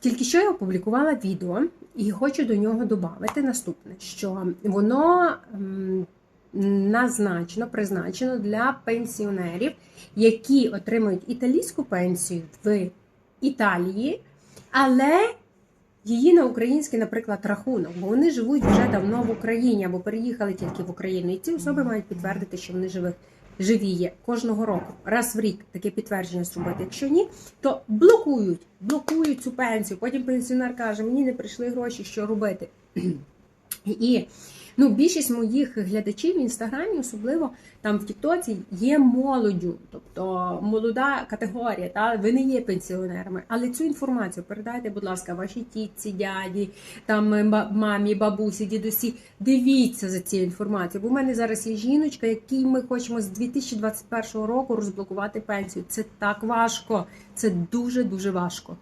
Тільки що я опублікувала відео і хочу до нього додати наступне: що воно назначено, призначено для пенсіонерів, які отримують італійську пенсію в Італії, але її на український, наприклад, рахунок, бо вони живуть вже давно в Україні або переїхали тільки в Україну. І ці особи мають підтвердити, що вони живі, живі є кожного року, раз в рік таке підтвердження зробити. Якщо ні, то блокують, блокують цю пенсію. Потім пенсіонер каже: мені не прийшли гроші, що робити. І ну, більшість моїх глядачів в інстаграмі, особливо там в Тіктоці, є молоддю, тобто молода категорія. Та ви не є пенсіонерами, але цю інформацію передайте, будь ласка, вашій тітці, дяді, там мамі, бабусі, дідусі. Дивіться за цією інформацією. Бо в мене зараз є жіночка, якій ми хочемо з 2021 року розблокувати пенсію. Це так важко, це дуже дуже важко.